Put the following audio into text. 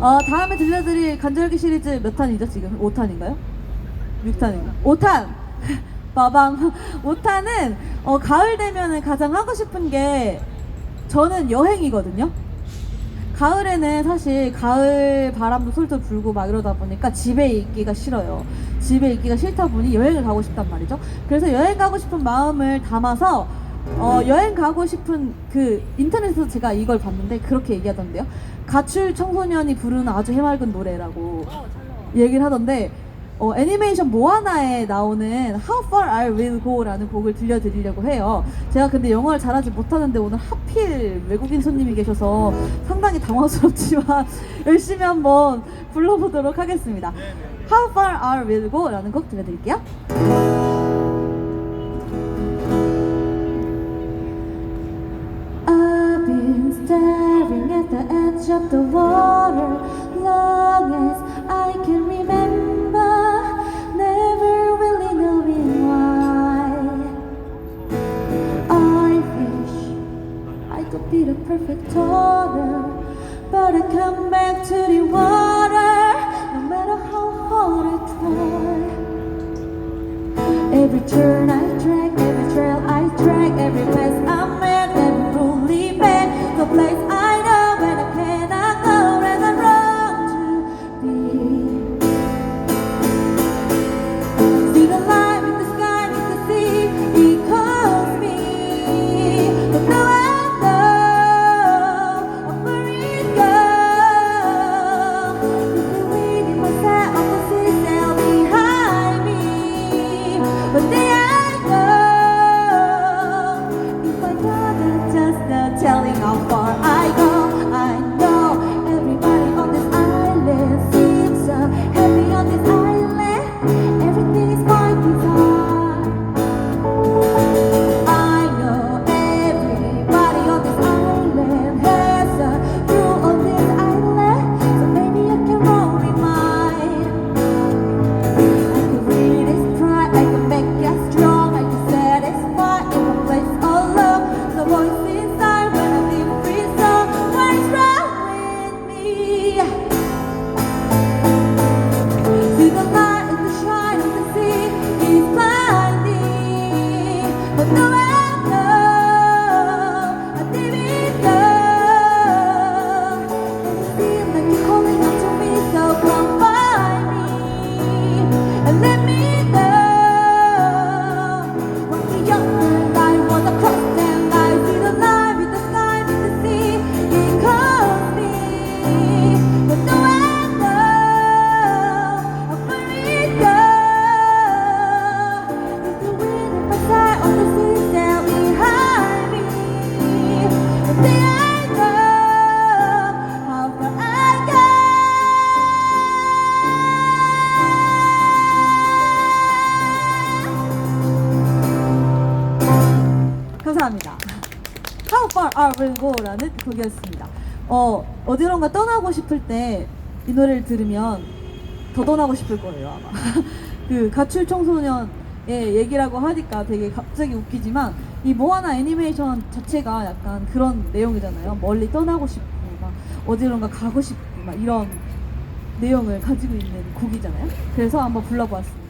어, 다음에 들려드릴 간절기 시리즈 몇 탄이죠, 지금? 5탄인가요? 6탄인가? 5탄! 빠방. 5탄은, 어, 가을 되면은 가장 하고 싶은 게, 저는 여행이거든요? 가을에는 사실 가을 바람도 솔솔 불고 막 이러다 보니까 집에 있기가 싫어요. 집에 있기가 싫다 보니 여행을 가고 싶단 말이죠. 그래서 여행 가고 싶은 마음을 담아서 어, 여행 가고 싶은 그 인터넷에서 제가 이걸 봤는데 그렇게 얘기하던데요. 가출 청소년이 부르는 아주 해맑은 노래라고 얘기를 하던데 어, 애니메이션 모아나에 나오는 How Far I Will Go라는 곡을 들려드리려고 해요. 제가 근데 영어를 잘하지 못하는데 오늘 하필 외국인 손님이 계셔서 상당히 당황스럽지만 열심히 한번 불러보도록 하겠습니다. How Far I Will Go라는 곡 들려드릴게요. Edge of the water long as I can remember, never really knowing why. I wish I could be the perfect daughter, but I come back to the water no matter how hard I try. Every turn I drag, every trail I drag, every path I'm at, 감사합니다. How far are we go라는 곡이었습니다. 어, 어디론가 떠나고 싶을 때 이 노래를 들으면 더 떠나고 싶을 거예요, 아마. 그 가출 청소년의 얘기라고 하니까 되게 갑자기 웃기지만 이 모아나 애니메이션 자체가 약간 그런 내용이잖아요. 멀리 떠나고 싶고 막 어디론가 가고 싶고 막 이런 내용을 가지고 있는 곡이잖아요. 그래서 한번 불러보았습니다.